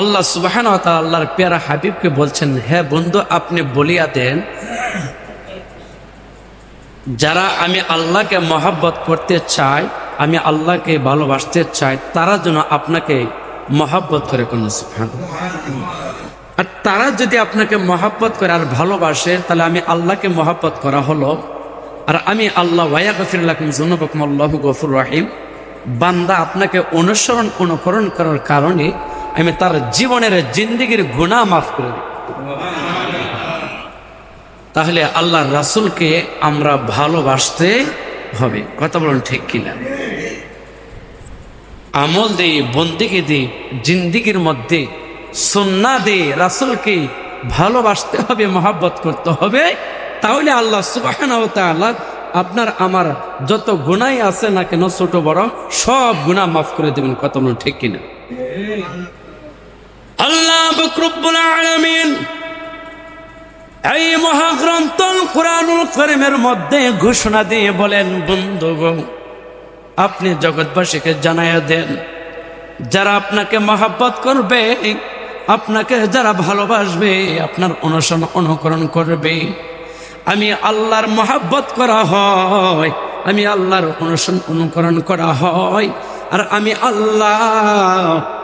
আল্লাহ সুবাহান আল্লাহর পেয়ারা হাবিবকে বলছেন হ্যাঁ বন্ধু, আপনি বলিয়া দেন, যারা আমি আল্লাহকে মহাব্বত করতে চাই, আমি আল্লাহকে ভালোবাসতে চাই, তারা যেন আপনাকে মহাব্বত করে কোন সুবহান আর তারা যদি আপনাকে মহাব্বত করে আর ভালোবাসে, তাহলে আমি আল্লাহকে মহাব্বত করা হলো। আর আমি আল্লাহ ওয়া গফিরুল্লাহিম জুনুবাকুম আল্লাহু গফুর রহিম। বান্দা আপনাকে অনুসরণ, অনুকরণ করার কারণে আমি তার জীবনের জিন্দিগির গুণা মাফ করে দিই। তাহলে আল্লাহ রাসূলকে আমরা ভালোবাসতে হবে। কথা বলুন ঠিক কিনা? আমল দিই বন্দিকে দিই জিন্দিগির মধ্যে সন্না দে রাসূলকে ভালোবাসতে হবে, মহাব্বত করতে হবে, তাহলে আল্লাহ তাআলা আপনার, আমার যত গুণাই আছে না কেন ছোট বড়, সব গুনাহ মাফ করে দেবেন। বলুন ঠিক কিনা? আলামিন এই মহাগ্রন্থ কোরআনুল করিমের মধ্যে ঘোষণা দিয়ে বলেন, বন্ধুগণ, আপনি জগৎবাসীকে জানাইয়া দেন, যারা আপনাকে মহাব্বত করবে, আপনাকে যারা ভালোবাসবে, আপনার অনুসরণ অনুকরণ করবে। আমি আল্লাহর মহাব্বত করা হয়, আমি আল্লাহর অনুসরণ অনুকরণ করা হয়, আর আমি আল্লাহ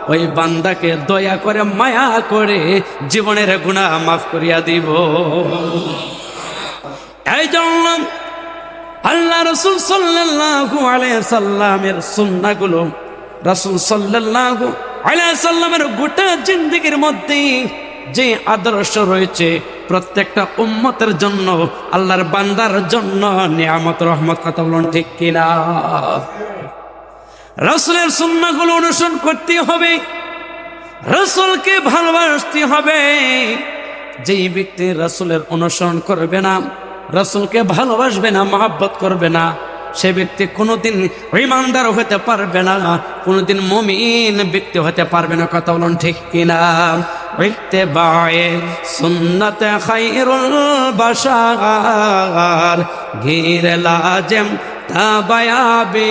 ওই বান্দাকে দয়া করে, মায়া করে জীবনের গুণা মাফ করিয়া দিব। এই জন্য আল্লাহ রসুল সাল্লাল্লাহু আলাইহি সাল্লামের সুন্নাহগুলো, রাসূল সাল্লাল্লাহু আলাইহি সাল্লামের গোটা জিন্দেগির মধ্যে যে আদর্শ রয়েছে, প্রত্যেকটা উম্মতের জন্য, আল্লাহর বান্দার জন্য নিয়ামত, রহমত কথা বলুন ঠিক কিনা? রাসূলের সুন্নাহগুলো অনুসরণ করতে হবে। রাসূলকে ভালোবাসতে হবে। যেই ব্যক্তি রাসূলের অনুসরণ করবে না, রাসূলকে ভালোবাসবে না, মহাব্বত করবে না, সে ব্যক্তি কোনোদিন ইমানদার হতে পারবে না, কোনোদিন মমিন ব্যক্তি হতে পারবে না। কথা বলুন ঠিক কিনা? ইত্তেবায়ে সুন্নাতে খাইরুল বাশার, ঘির লাজেম তাবায়াবে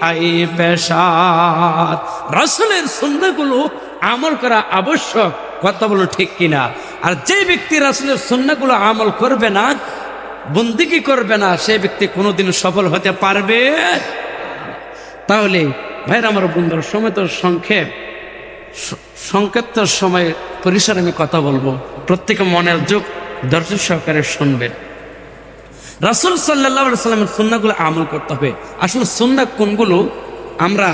আই পেশাদ রাসূলের সুন্নাহগুলো আমল করা আবশ্যক, কথা বলো ঠিক কিনা? আর যে ব্যক্তি রাসূলের সুন্নাহগুলো আমল করবে না বন্দিকি করবে না, সে ব্যক্তি কোনোদিন সফল হতে পারবে? তাহলে, ভাইরা আমার বন্ধুর, সময় তো সংক্ষেপ। সংক্ষিপ্ত সময়, পরিসরে আমি কথা বলব। প্রত্যেকে মনের যোগ দর্শক সহকারে শুনবেন। রাসুল সাল্লাহ সাল্লামের সুন্নাগুলো আমল করতে হবে। আসলে সুন্না কোনগুলো? আমরা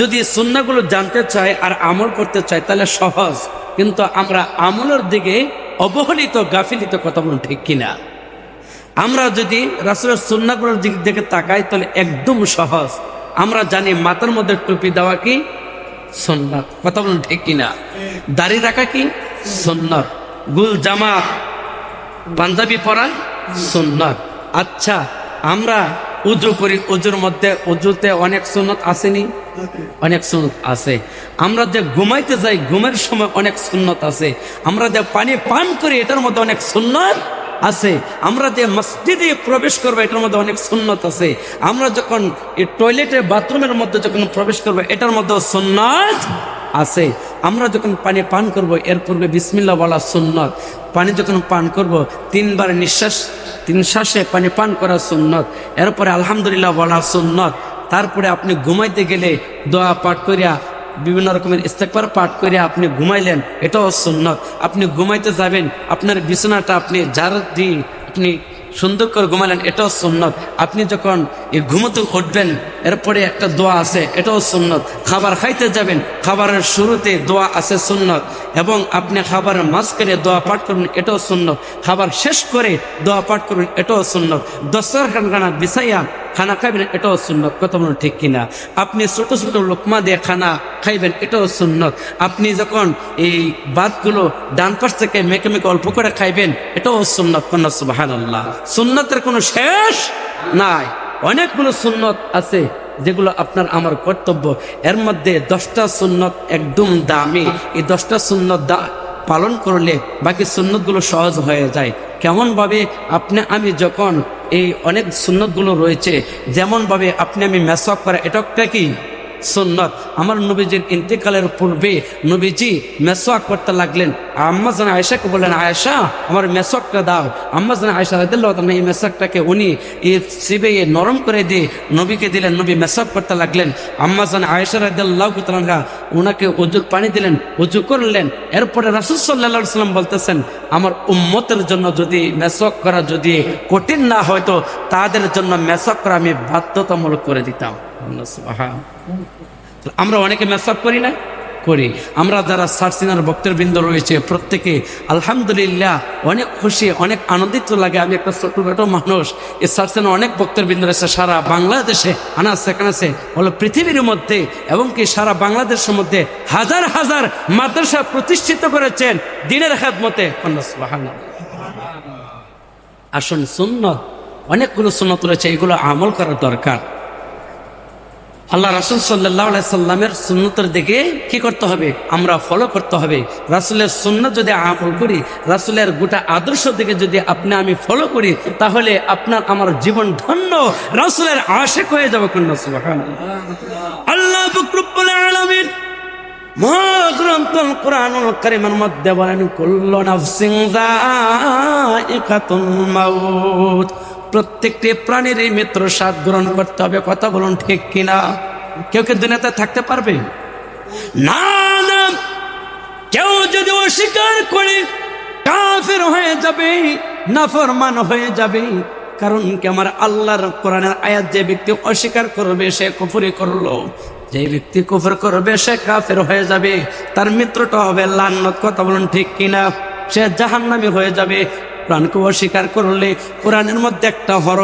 যদি সুন্নাগুলো জানতে চাই আর আমল করতে চাই, তাহলে সহজ। কিন্তু আমরা আমলের দিকে অবহেলিত, গাফিলিত কথা বলুন ঠিক কিনা? আমরা যদি রাসুলের সুন্নাগুলোর দিক দিকে তাকাই, তাহলে একদম সহজ। আমরা জানি মাথার মধ্যে টুপি দেওয়া কি? সন্ন্যত কথা বলুন ঠিক কিনা? দাড়ি রাখা কি? সন্ন্যত গুল জামা পাঞ্জাবি পরা? সুন্নত আচ্ছা আমরা উজু করি, উজুর মধ্যে, উজুতে অনেক সুনত আসেনি? অনেক সুনত আছে। আমরা যে ঘুমাইতে যাই, ঘুমের সময় অনেক সুন্নত আছে। আমরা যে পানি পান করি, এটার মধ্যে অনেক সুন্নত? আছে। আমরা যে মসজিদে প্রবেশ করব, এটার মধ্যে অনেক সুন্নত আছে। আমরা যখন এই টয়লেটে বাথরুমের মধ্যে যখন প্রবেশ করব, এটার মধ্যে সুন্নত আছে। আমরা যখন পানি পান করব, এর পূর্বে বিসমিল্লা বলা সুন্নত। পানি যখন পান করব, তিনবার নিঃশ্বাস, তিন শ্বাসে পানি পান করা সুন্নত। এরপরে আলহামদুলিল্লাহ বলা সুন্নত। তারপরে আপনি ঘুমাইতে গেলে দোয়া পাঠ করিয়া বিভিন্ন রকমের ইস্তেকবার পাঠ করে আপনি ঘুমাইলেন, এটাও সুন্নত। আপনি ঘুমাইতে যাবেন, আপনার বিছানাটা আপনি যার দিয়ে আপনি সুন্দর করে ঘুমালেন, এটাও সুন্নত। আপনি যখন ঘুমোতে উঠবেন এরপরে একটা দোয়া আছে, এটাও সুন্নত। খাবার খাইতে যাবেন, খাবারের শুরুতে দোয়া আছে সুন্নত। এবং আপনি খাবারের মাঝখানে দোয়া পাঠ করুন, এটাও সুন্নত। খাবার শেষ করে দোয়া পাঠ করুন, এটাও সুন্নত। দশর খানা বিছাইয়া খানা খাইবেন, এটাও সুন্নত। কত মনে ঠিক কিনা? আপনি ছোট ছোট লোকমা দিয়ে খানা খাইবেন, এটাও সুন্নত। আপনি যখন এই বাদগুলো ডান পাশ থেকে মেকে মেকে অল্প করে খাইবেন, এটাও সুন্নত। কন্যা আল্লাহ সুন্নতের কোনো শেষ নাই। অনেকগুলো সুন্নত আছে। যেগুলো আপনার আমার কর্তব্য। এর মধ্যে দশটা সুন্নত একদম দামি। এই দশটা সুন্নত দা পালন করলে বাকি সুন্নতগুলো সহজ হয়ে যায়। কেমনভাবে আপনি আমি যখন এই অনেক সুন্নতগুলো রয়েছে, যেমনভাবে আপনি আমি মেসক করা এটা কি? সুন্নত। আমার নবীজির ইন্তেকালের পূর্বে নবীজি মেসোয়াক করতে লাগলেন। আম্মা যেন আয়েশাকে বললেন, আয়েশা, আমার মেসোয়াকটা দাও। আম্মা যেন আয়েশা তাআলা এই মেসোয়াকটাকে উনি এই সিবে নরম করে দিয়ে নবীকে দিলেন, নবী মেসোয়াক করতে লাগলেন। আম্মা যেন আয়েশা রাদিল্লাহ তাআলা ওনাকে উজুর পানি দিলেন, উজু করলেন। এরপরে রাসূল সাল্লাম বলতেছেন, আমার উম্মতের জন্য যদি মেসোয়াক করা যদি কঠিন না হয়তো তাদের জন্য মেসোয়াক করা আমি বাধ্যতামূলক করে দিতাম। আমরা অনেকে মেসআপ করি না? করি। আমরা যারা সার্সিনার বক্তবৃন্দ রয়েছে, প্রত্যেকে আলহামদুলিল্লাহ অনেক খুশি, অনেক আনন্দিত লাগে। আমি একটা ছোটখাটো মানুষ, এই সার্সিনা অনেক বক্তবৃন্দ রয়েছে, সারা বাংলাদেশে আনা সেখানে হলো পৃথিবীর মধ্যে, এবং কি সারা বাংলাদেশের মধ্যে হাজার হাজার মাদ্রাসা প্রতিষ্ঠিত করেছেন দিনের হাত মতে আসুন, সুন্নত, অনেকগুলো সুন্নত রয়েছে, এগুলো আমল করা দরকার। আল্লাহ রাসুল সাল্লাহ সাল্লামের সুন্নতের দিকে কি করতে হবে? আমরা ফলো করতে হবে। রাসুলের সুন্নত যদি আমল করি, রাসুলের গোটা আদর্শ দিকে যদি আপনি আমি ফলো করি, তাহলে আপনার আমার জীবন ধন্য, রাসুলের আশেক হয়ে যাবে আল্লাহ কারিমের মধ্যে বলেন প্রত্যেকটি প্রাণীর এই মিত্র স্বাদ গ্রহণ করতে হবে, কথা বলুন ঠিক কিনা? কেউ কি দুনিয়াতে থাকতে পারবে? না না। কেউ যদি অস্বীকার করে, কাফের হয়ে যাবে, নাফরমান হয়ে যাবে। কারণ কি আমার আল্লাহর কোরআনের আয়াত, যে ব্যক্তি অস্বীকার করবে, সে কুফরি করল। যে ব্যক্তি কুফর করবে, সে কাফের হয়ে যাবে। তার মিত্রটা হবে লান্নত, কথা বলুন ঠিক কিনা? সে জাহান্নামী হয়ে যাবে। প্রাণকে অস্বীকার করলে কোরআনের মধ্যে একটা হর